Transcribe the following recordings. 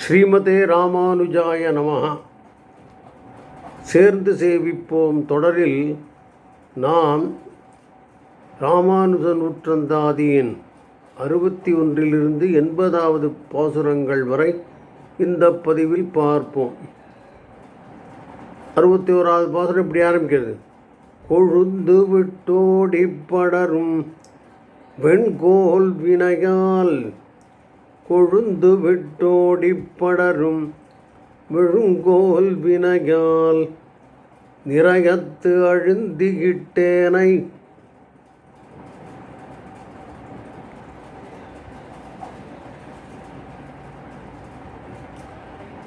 ஸ்ரீமதே ராமானுஜாய நம. சேர்ந்து சேவிப்போம் தொடரில் நாம் ராமானுஜ நூற்றந்தாதியின் அறுபத்தி ஒன்றிலிருந்து எண்பதாவது பாசுரங்கள் வரை இந்த பதிவில் பார்ப்போம். அறுபத்தி ஓராவது பாசுரம் இப்படி ஆரம்பிக்கிறது? கொழுந்து விட்டோடி படரும் வெண்கோல் வினையால் கொழுந்து விட்டோடிப்படரும் விழுங்கோல் வினையால் நிறையத்து அழுந்திகிட்டேனை.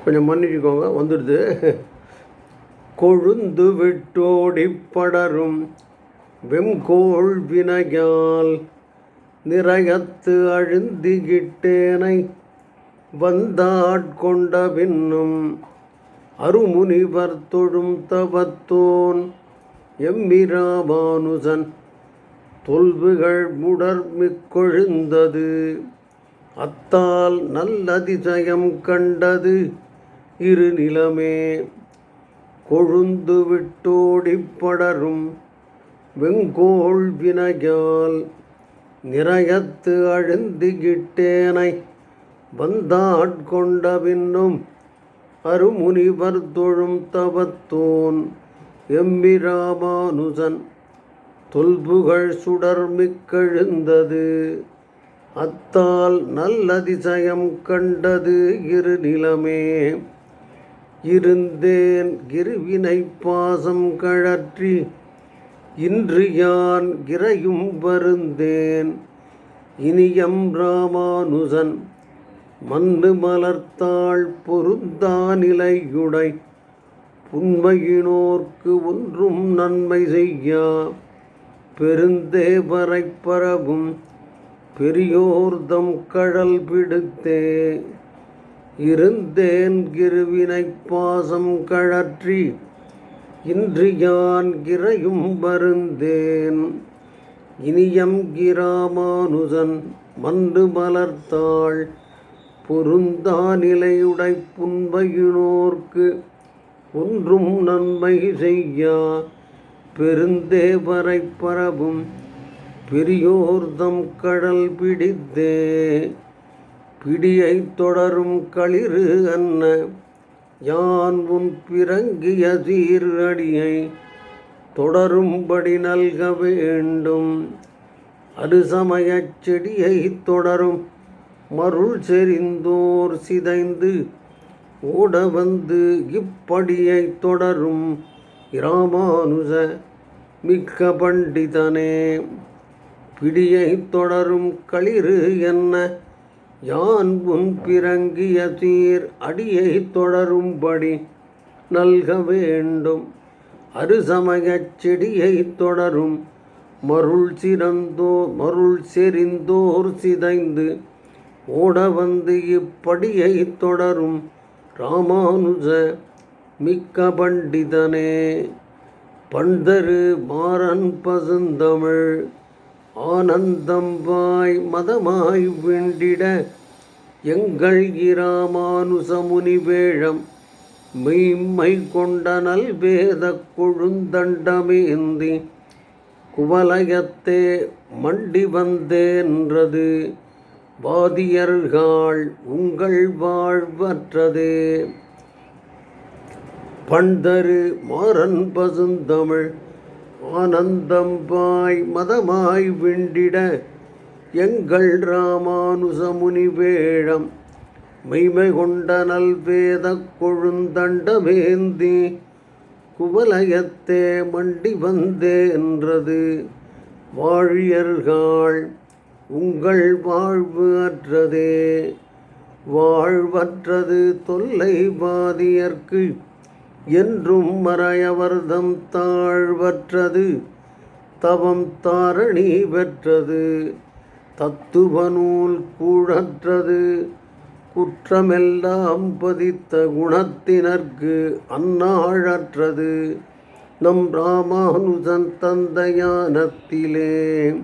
கொஞ்சம் மன்னிச்சுக்கோங்க வந்துடுது. கொழுந்து விட்டோடி படரும் வெம்கோள் வினையால் நிறையத்து அழுந்திகிட்டேனை வந்தாட்கொண்ட பின்னும் அருமுனிவர் தொழும் தவத்தோன் எம்மிராபானுசன் தொல்புகள் முடர்மிக்கொழுந்தது அத்தால் நல்லதிசயம் கண்டது இரு நிலமே கொழுந்து விட்டோடிப்படரும் வெங்கோள் வினையால் நிறையத்து அழுந்திகிட்டேனை வந்தாட்கொண்ட பின்னும் அருமுனிவர் தொழும் தவத்தோன் எம்பிராமானுசன் தொல்புகழ் சுடர்மிக்கெழுந்தது. அத்தால் நல்லதிசயம் கண்டது இரு நிலமே இருந்தேன் கிருவினை பாசம் கழற்றி இன்று யான் இறையும் வருந்தேன். இனியம் ராமானுசன் மண்ணு மலர்த்தாள் பொருந்தா நிலையுடை. புன்மையினோர்க்கு ஒன்றும் நன்மை செய்யா. பெருந்தேவரை பரவும் பெரியோர்தம் கடல் பிடித்தே. இருந்தேன் கிருவினை பாசம் கழற்றி இன்று யான் கிரையும் வருந்தேன். இனியம் கிராமானுதன் மந்து மலர்த்தாள். பொருந்தா நிலையுடை ஒன்றும் நன்மை செய்யா. பெருந்தேவரை பரவும் பெரியோர்தம் கடல் பிடித்தே. பிடியை தொடரும் களிறு அன்ன யான் உன் பிறங்கிய சீரடியை தொடரும்படி நல்க வேண்டும். அது சமயச் செடியை தொடரும். மருள் செறிந்தோர் சிதைந்து ஓட வந்து இப்படியை தொடரும். இராமானுஜ மிக்க பண்டிதனே பிடியை தொடரும் களிறு என்ன? யான் உன் பிறங்கிய தீர் அடியை தொடரும்படி நல்க வேண்டும். அருசமயச் செடியை தொடரும். மருள் சிறந்தோ மருள் செறிந்தோர் சிதைந்து ஓட வந்து இப்படியை தொடரும். ராமானுஜ மிக்க பண்டிதனே பண்டரு மாறன் பசுந்தமிழ். ஆனந்தம் வாய் மதமாய் விண்டிட எங்கள் இராமானுசமுனி வேழம் மெய்மை கொண்ட நல்வேத கொழுந்தண்டமேந்தி குவலயத்தே மண்டி வந்தேன்றது. வாதியர்கள் உங்கள் வாழ்வற்றதே. பண்டரு மாறன் பசுந்தமிழ் ஆனந்தம் பாய் மதமாய் விண்டிட எங்கள் ராமானுசமுனி வேழம். மெய்மை கொண்ட நல்வேத கொழுந்தண்டமேந்தி குவலயத்தே மண்டி வந்தேன்றது வாழியர்கள் உங்கள் வாழ்வு அற்றதே. வாழ்வற்றது தொல்லை பாதியர்க்கு என்றும் மறையவர்தம் தாழ்வற்றது தவம் தாரணி பெற்றது தத்துவநூல் கூழற்றது குற்றமெல்லாம் பதித்த குணத்தினர்க்கு அந்நாழற்றது. நம் ராமானுஜன் தந்தையானத்திலே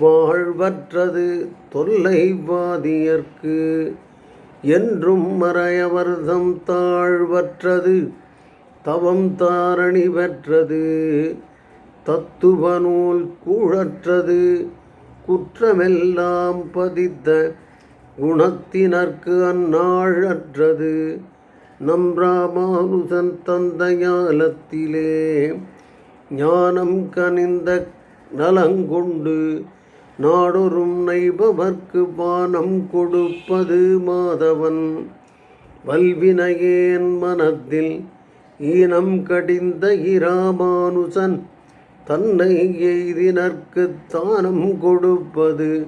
வாழ்வற்றது தொல்லைவாதியர்க்கு. என்றும் மறையவர்தம் தாழ்வற்றது தவம் தாரணி பெற்றது தத்துவ நூல் கூழற்றது குற்றமெல்லாம் பதித்த குணத்தினர்க்கு அந்நாழற்றது. நம் ராமானுசன் தந்தையாலத்திலே ஞானம் கனிந்த நலங்கொண்டு நாடொரும் நைபவர்க்கு பானம் கொடுப்பது மாதவன். வல்வினையேன் மனத்தில் ஈனம் கடிந்த இராமானுசன் தன்னை எய்தினர்க்கு தானம் கொடுப்பது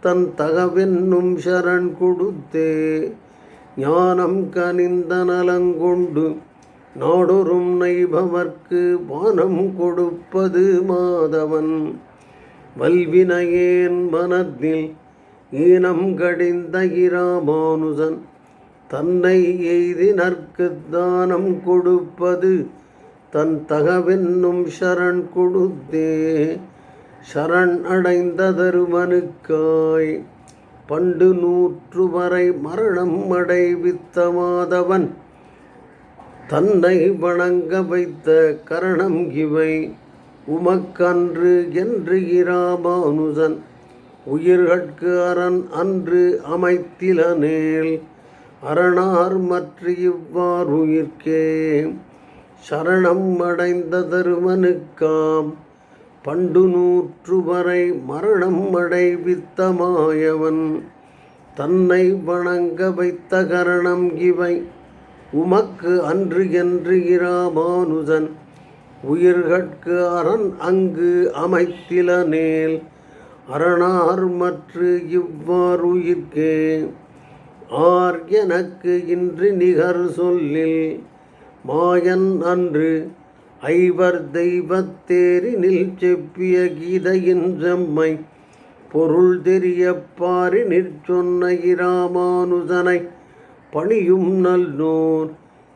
தன் தகவென்னும் சரண் கொடுத்தே. ஞானம் கனிந்த நலங்கொண்டு நாடொரும் நைபவர்க்கு வானம் கொடுப்பது மாதவன். வல்வினையேன் மனத்தில் ஈனம் கடிந்த இராமானுசன் தன்னை எய்தி நற்கு தானம் கொடுப்பது தன் தகவென்னும் சரண் கொடுத்தே. சரண் அடைந்த தருமனுக்காய் பண்டு நூற்று வரை மரணம் அடைவித்த மாதவன். தன்னை வணங்க வைத்த கரணம் இவை. உமக்கன்று என்று இராமானுஜன் உயிர்கட்கு அரண் அன்று அமைத்திலனேல் அரணார் மற்ற இவ்வாறு உயிர்க்கே சரணம் அடைந்த தருமனுக்காம். பண்டு நூற்று வரை மரணம் அடைவித்த மாயவன். தன்னை வணங்க வைத்த கரணம் இவை. உமக்கு அன்று என்று இராமானுஜன். உயிர்கட்கு அரண் அங்கு அமைத்தில நேல் அரணார் மற்ற இவ்வாறு உயிர்க்கே ஆர் எனக்கு இன்று நிகர் சொல்லில் மாயன் அன்று ஐவர் தெய்வத்தேரினில் செப்பிய கீதையின் செம்மை பொருள் தெரிய பாரினிற் சொன்ன இராமானுதனை பணியும் நல்லோர்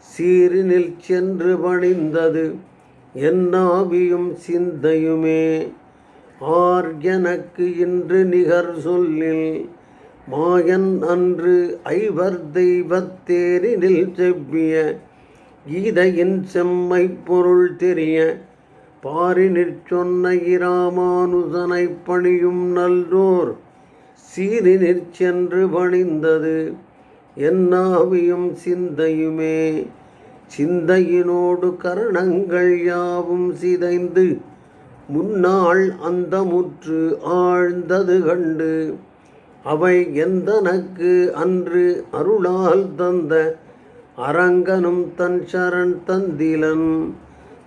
சீரினில் சென்று பணிந்தது என்னாவியும் சிந்தையுமே. ஆர் எனக்கு இன்று நிகர் சொல்லில் மாயன் அன்று ஐவர் தெய்வத்தேரினில் செவ்விய கீதையின் செம்மை பொருள் தெரிய பாரினிற் சொன்ன பணியும் நல்லோர் சீரினிற் சென்று பணிந்தது என்னாவியும் சிந்தையுமே. சிந்தையினோடு கரணங்கள் யாவும் சிதைந்து முன்னாள் அந்த முற்று ஆழ்ந்தது கண்டு அவை எந்தனக்கு அன்று அருளால் தந்த? அரங்கனும் தன் சரண் தந்திலன்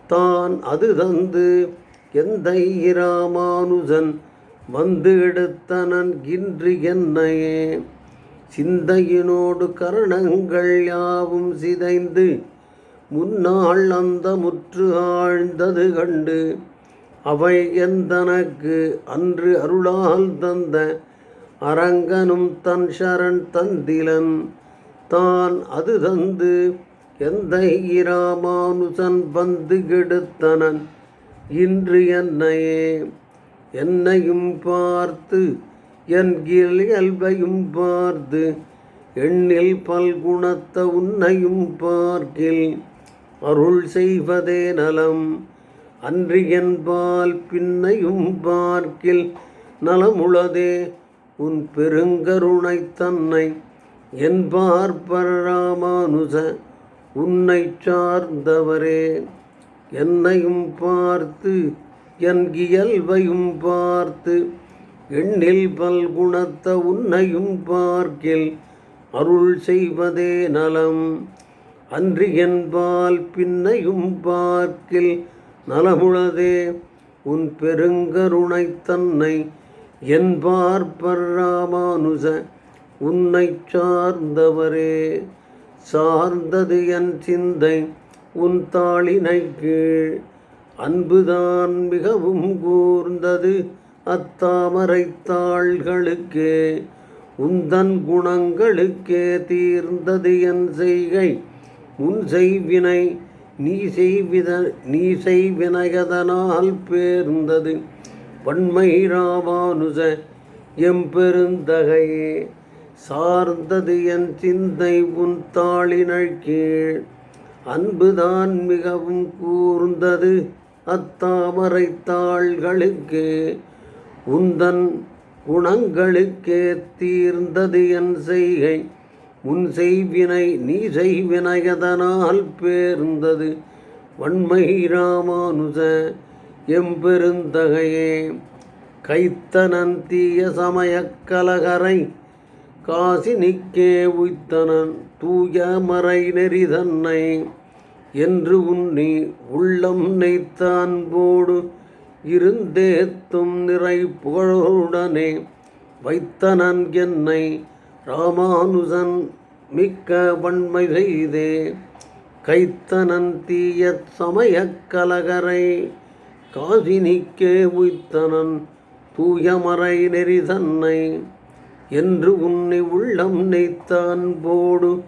தான் அது தந்து எந்த இராமானுஜன் வந்து எடுத்தனன் இன்று என்னையே? சிந்தையினோடு கரணங்கள் யாவும் சிதைந்து முன்னாள் அந்த முற்று ஆழ்ந்தது கண்டு அவை எந்தனக்கு அன்று அருளால் தந்த? அரங்கனும் தன் சரண் தந்திலன். தான் அது தந்து எந்த இராமானுசன் வந்து கெடுத்தனன். இன்று என்னையே என்னையும் பார்த்து என் இயல்பையும் பார்த்து எண்ணில் பல்குணத்த உன்னையும் பார்க்கில். அருள் செய்வதே நலம் அன்று என்பால் பின்னையும் பார்க்கில். நலமுளதே உன் பெருங்கருணை தன்னை என்பார் பரராமானுச உன்னை சார்ந்தவரே. என்னையும் பார்த்து என் இயல்பையும் பார்த்து எண்ணில் பல்குணத்த உன்னையும் பார்க்கில் அருள் செய்வதே நலம். அன்று என்பால் பின்னையும் பார்க்கில் நலமுளதே உன் பெருங்கருணை தன்னை என்பார் பர்ராமானுச உன்னை சார்ந்தவரே. சார்ந்தது என் சிந்தை உன் தாளினை கீழ். அன்புதான் மிகவும் கூர்ந்தது அத்தாமரை தாள்களுக்கே. உந்தன் குணங்களுக்கே தீர்ந்தது என் செய்கை. உன் செய்வினை நீ செய்வித நீ செய்வினையதனால் பேர்ந்தது. வன்மை ராமானுஜ எம்பெருந்தகையே சார்ந்தது என் சிந்தை உன் தாளினழ்கீழ் அன்புதான் மிகவும் கூர்ந்தது அத்தாமரை தாள்களுக்கே. உந்தன் குணங்களுக்கே தீர்ந்தது என் செய்கை. உன் செய்வினை நீ செய்வினையதனால் பேர்ந்தது வன்மை ராமானுஜ எம்பெருந்தகையே கைத்தனன் தீய சமயக் கலகரை காசி நிக்கே உய்த்தனன் தூய மறை நெறி தன்னை என்று உன்னி உள்ளம் நெய்த்த அன்போடு இருந்தேத்தும் நிறை புகழோடனே வைத்தனன் என்னை ராமானுஜன் மிக்க வன்மை செய்தே கைத்தனன் தீய சமயக் கலகரை காசினிக்கே உய்த்தனன் தூயமறை நெறி தன்னை என்று உன்னை உள்ளம் நெய்த்தான் போடு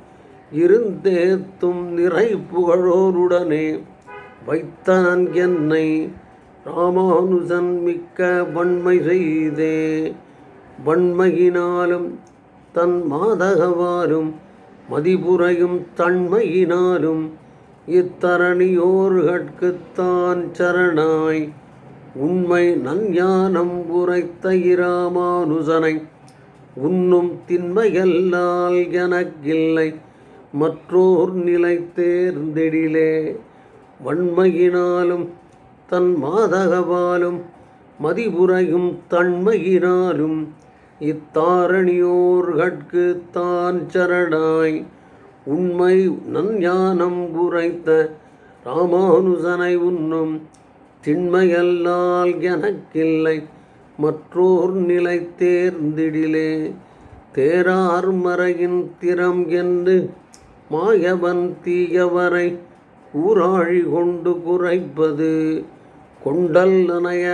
இருந்தேத்தும் நிறை புகழோருடனே வைத்தனன் என்னை ராமானுஜன் மிக்க வன்மை செய்தே. வன்மையினாலும் தன் மாதகவாலும் மதிபுரையும் தன்மையினாலும் இத்தரணியோர்கட்குத்தான் சரணாய். உண்மை நஞ்ஞானம் உரைத்த இராமானுசனை. உண்ணும் திண்மையல்லால் எனக்கில்லை. மற்றோர் நிலை தேர்ந்தெடிலே வன்மையினாலும் தன் மாதகவாலும் மதிபுரையும் தன்மையினாலும் இத்தாரணியோர்கட்கு தான் சரணாய். உண்மை நன்ஞானம் உரைத்த ராமானுஜனை உண்ணும் திண்மையல்லால் எனக்கில்லை மற்றோர் நிலை தேர்ந்திடிலே. தேரார் மறையின் திறம் என்று மாயவன் தீயவரை கூறாழி கொண்டு குறைப்பது கொண்டல் அணைய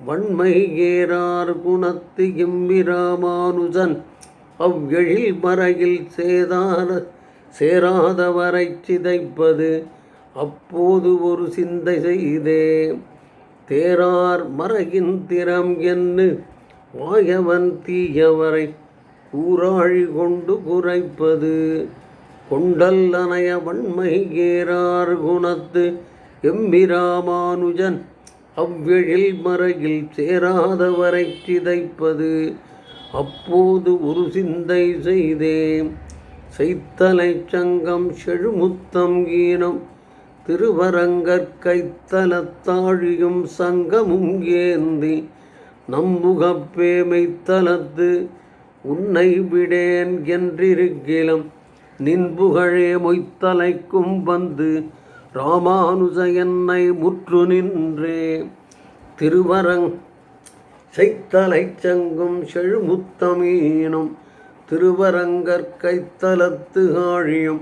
வன்மை ஏறார் குணத்து இம்மிராமானுஜன் அவ்வெழில் மறையில் சேதார சேராதவரை சிதைப்பது அப்போது ஒரு சிந்தை செய்தே. தேரார் மறையின் திறம் என்று வாயவன் தீயவரை கூறாழி கொண்டு குறைப்பது. கொண்டல் அணைய வன்மை ஏறார் குணத்து எம்பிராமானுஜன் அவ்வெழில் மறையில் சேராதவரை சிதைப்பது. அப்போது ஒரு சிந்தை செய்தேன். செய்த்தலை சங்கம் செழுமுத்தம் ஈனம் திருவரங்கற்கைத்தலத்தாழியும் சங்கமும் ஏந்தி நம்புகப்பேமைத்தலத்து உன்னை விடேன் என்றிருக்கிலம். நின்புகழே மொய்த்தலைக்கும் வந்து ராமானுஜ என்னை முற்று நின்றே. திருவரங் செய்த்தலை சங்கும் செழுமுத்தமீனும் திருவரங்கற்கைத்தலத்து ஆழியம்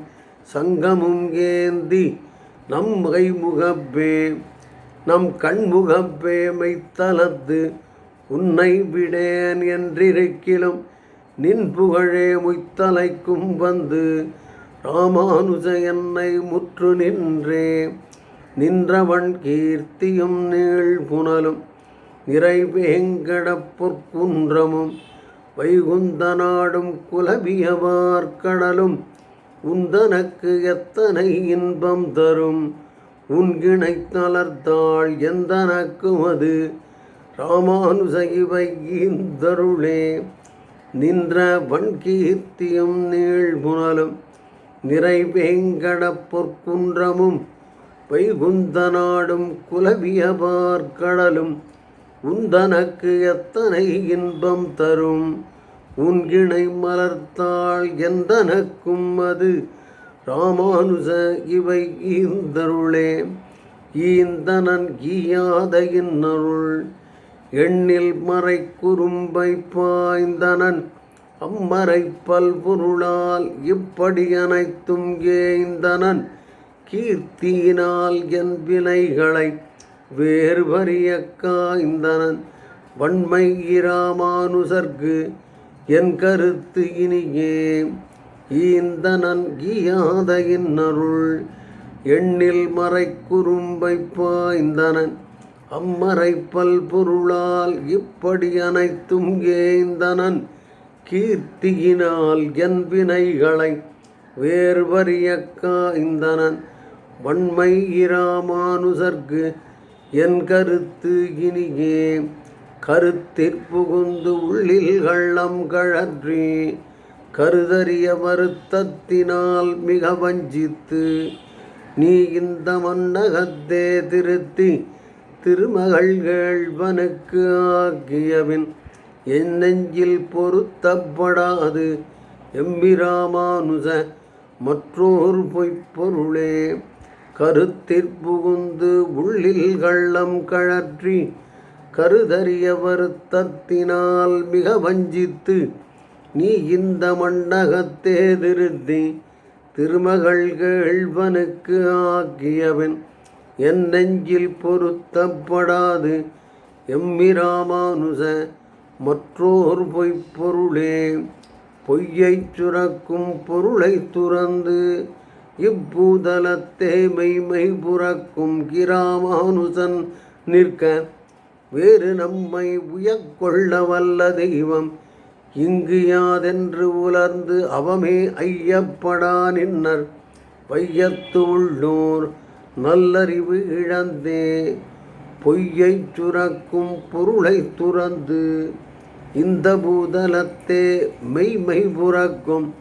சங்கமும் ஏந்தி நம் கைமுகப்பே நம் கண்முகப்பே மைத்தலத்து உன்னை விடேன் என்றிருக்கிலும் நின் புகழே முய்த்தலைக்கும் வந்து ராமானுஜ என்னை முற்று நின்றே. நின்றவன் கீர்த்தியும் நீள் புனலும் நிறைவேங்கடப் பொற்குன்றமும் வைகுந்த நாடும் குலவியவார்கடலும் உந்தனக்கு எத்தனை இன்பம் தரும்? உன்கிணை தளர்த்தாள் எந்தனக்கும் அது? ராமானுஜ இவை ஈந்தருளே நின்ற வன்கீர்த்தியும் நீழ்புணலும் நிறைவேங்கடப் பொற்குன்றமும் வைகுந்த நாடும் குலவியபார்கடலும் உந்தனக்கு எத்தனை இன்பம் தரும்? உன்கிணை மலர்த்தாள் எந்தனக்கும் அது? ராமானுஜ இவை ஈந்தருளே. ஈந்தனன் ஈயாத இன்னருள். எண்ணில் மறை குறும்பை பாய்ந்தனன். அம்மறை பல்பொருளால் இப்படி அனைத்தும் ஏய்ந்தனன். கீர்த்தியினால் என் வினைகளை வேறுபறிய காய்ந்தனன். வன்மை இராமானுசர்க்கு என் கருத்து இனியே. ஈந்தனன் ஈயாத இன்னருள் எண்ணில் மறை குறும்பை பாய்ந்தனன் அம்மறை பல்பொருளால் இப்படி அனைத்தும் ஏய்ந்தனன் கீர்த்தியினால் என் வினைகளை வேறுபறிய காய்ந்தனன் வன்மை இராமானுசர்க்கு என் கருத்து இனியே. கருத்திற்புகுந்து உள்ளில் கள்ளம் கழற்றி கருதறிய வருத்தத்தினால் மிக வஞ்சித்து நீ இந்த மன்னகத்தே திருத்தி திருமகள் கேள்வனுக்கு ஆக்கியவின் என் நெஞ்சில் பொருத்தப்படாது எம்பிராமானுச மற்றோர் பொய்ப்பொருளே. கருத்திற்புகுந்து உள்ளில் கள்ளம் கழற்றி கருதறிய வருத்தத்தினால் மிக வஞ்சித்து நீ இந்த மண்டகத்தே திருத்தி திருமகள் கேழ்வனுக்கு ஆக்கியவன். என் நெஞ்சில் பொருத்தப்படாது எம்மிராமானுச மற்றோர் பொய்ப்பொருளே. பொய்யைச் சுரக்கும் பொருளை துறந்து இப்பூதலத்தே மெய்மை புறக்கும் கிராமானுசன் நிற்க வேறு நம்மை உயக்கொள்ள வல்ல தெய்வம். இங்கு யாதென்று உலர்ந்து அவமே ஐயப்படா நின்னர். வையத்து உள்ளூர் நல்லறிவு இழந்தே பொய்யைச் சுரக்கும் பொருளை துறந்து இந்த பூதலத்தே மெய்மை புறக்கும்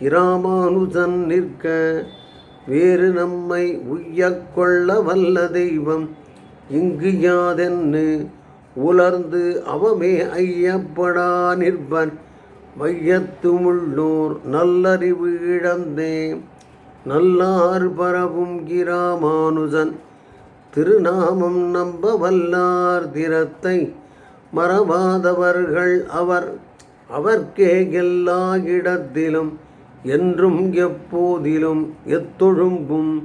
இராமானுஜன் நிற்க வேறு நம்மை உய்யக்கொள்ள வல்ல தெய்வம். இங்கு யாதென்னு உலர்ந்து அவமே ஐயப்படா நிற்பன். மையத்துமுள்ளோர் நல்லறிவு இழந்தே. நல்லார் பரவும் கிராமானுஜன். திருநாமம் நம்ப வல்லார் திறத்தை மறவாதவர்கள் அவர். அவர்க்கே எல்லா இடத்திலும் என்றும் எப்போதிலும் எத்தொழும்பும்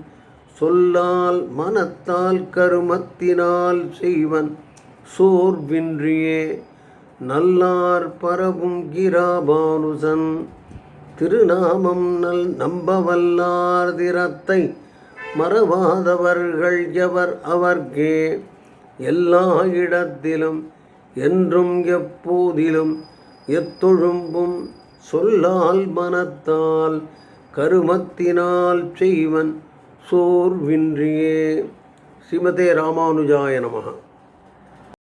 சொல்லால் மனத்தால் கருமத்தினால் செய்வன் சோர்வின்றியே. நல்லார் பரவும் கிராபானுசன் திருநாமம் நல் நம்பவல்லார் திறத்தை மறவாதவர்கள் எவர் அவர்க்கே. எல்லா இடத்திலும் என்றும் எப்போதிலும் எத்தொழும்பும் சொல்லால் மனத்தால் கருமத்தினால் செய்வன் சோர்வின்றியே. ஸ்ரீமதே ராமானுஜாய நமகா.